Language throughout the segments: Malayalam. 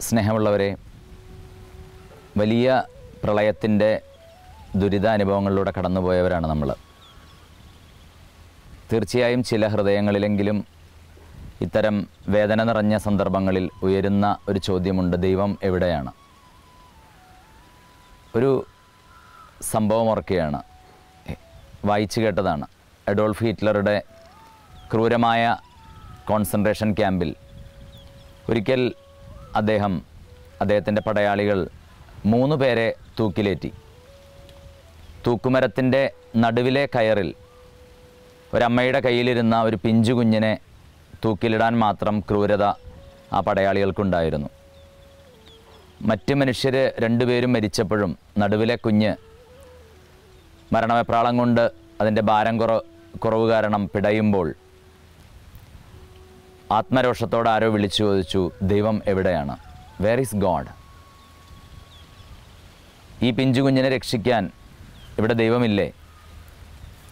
സ്നേഹമുള്ളവരെ വലിയ പ്രളയത്തിന്റെ ദുരിതാനുഭവങ്ങളിലൂടെ കടന്നുപോയവരാണ് നമ്മൾ തീർച്ചയായും ചില ഹൃദയങ്ങളിലെങ്കിലും ഇത്തരം വേദന നിറഞ്ഞ സന്ദർഭങ്ങളിൽ ഉയരുന്ന ഒരു ചോദ്യമുണ്ട് ദൈവം എവിടെയാണ്? ഒരു സംഭവം ഓർക്കുകയാണ്. വായിച്ചു കേട്ടതാണ്. അഡോൾഫ് ഹിറ്റ്ലറുടെ ക്രൂരമായ കോൺസെൻട്രേഷൻ ക്യാമ്പിൽ ഒരിക്കൽ അദ്ദേഹം അദ്ദേഹത്തിന്റെ പടയാളികൾ മൂന്ന് പേരെ തൂക്കിലേറ്റി. തൂക്കുമരത്തിന്റെ നടുവിലെ കയറിൽ ഒരമ്മയുടെ കയ്യിലിരുന്ന ഒരു പിഞ്ചു കുഞ്ഞിനെ തൂക്കിലിടാൻ മാത്രം ക്രൂരത ആ പടയാളികൾക്കുണ്ടായിരുന്നു. മറ്റ് മനുഷ്യർ രണ്ടുപേരും മരിച്ചപ്പോഴും നടുവിലെ കുഞ്ഞ് മരണവെപ്രാളം കൊണ്ട് അതിന്റെ ഭാരം കുറ കുറവ് കാരണം പിടയുമ്പോൾ ആത്മരോഷത്തോടെ ആരോ വിളിച്ചു ചോദിച്ചു ദൈവം എവിടെയാണ്? വേർ ഈസ് ഗോഡ് ഈ പിഞ്ചു കുഞ്ഞിനെ രക്ഷിക്കാൻ ഇവിടെ ദൈവമില്ലേ?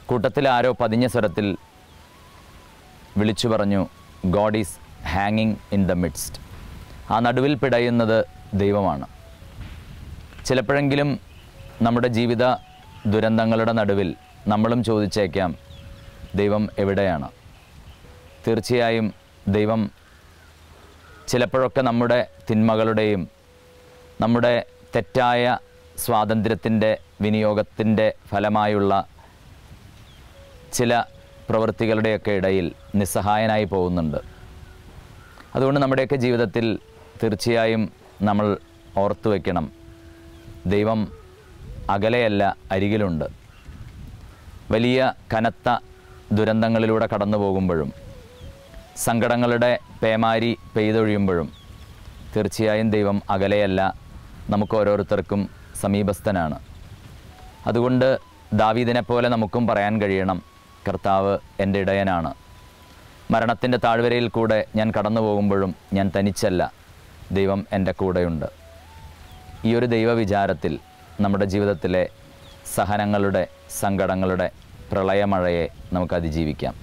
കൂട്ടത്തിൽ ആരോ പതിഞ്ഞ സ്വരത്തിൽ വിളിച്ചു പറഞ്ഞു ഗോഡ് ഈസ് ഹാങ്ങിങ് ഇൻ ദ മിഡ്സ്റ്റ് ആ നടുവിൽ പിടയുന്നത് ദൈവമാണ്. ചിലപ്പോഴെങ്കിലും നമ്മുടെ ജീവിത ദുരന്തങ്ങളുടെ നടുവിൽ നമ്മളും ചോദിച്ചേക്കാം ദൈവം എവിടെയാണ്? തീർച്ചയായും ദൈവം ചിലപ്പോഴൊക്കെ നമ്മുടെ തിന്മകളുടെയും നമ്മുടെ തെറ്റായ സ്വാതന്ത്ര്യത്തിന്റെ വിനിയോഗത്തിന്റെ ഫലമായുള്ള ചില പ്രവൃത്തികളുടെയൊക്കെ ഇടയിൽ നിസ്സഹായനായി പോകുന്നുണ്ട്. അതുകൊണ്ട് നമ്മുടെയൊക്കെ ജീവിതത്തിൽ തീർച്ചയായും നമ്മൾ ഓർത്തു വയ്ക്കണം ദൈവം അകലെയല്ല അരികിലുണ്ട്. വലിയ കനത്ത ദുരന്തങ്ങളിലൂടെ കടന്നു പോകുമ്പോഴും സങ്കടങ്ങളുടെ പേമാരി പെയ്തൊഴിയുമ്പോഴും തീർച്ചയായും ദൈവം അകലെയല്ല നമുക്ക് ഓരോരുത്തർക്കും സമീപസ്ഥനാണ്. അതുകൊണ്ട് ദാവീദിനെ പോലെ നമുക്കും പറയാൻ കഴിയണം കർത്താവ് എന്റെ ഇടയനാണ്. മരണത്തിന്റെ താഴ്വരയിൽ കൂടെ ഞാൻ കടന്നു പോകുമ്പോഴും ഞാൻ തനിച്ചല്ല ദൈവം എന്റെ കൂടെയുണ്ട്. ഈ ഒരു ദൈവവിചാരത്തിൽ നമ്മുടെ ജീവിതത്തിലെ സഹനങ്ങളുടെ സങ്കടങ്ങളുടെ പ്രളയമഴയെ നമുക്ക് അതിജീവിക്കാം.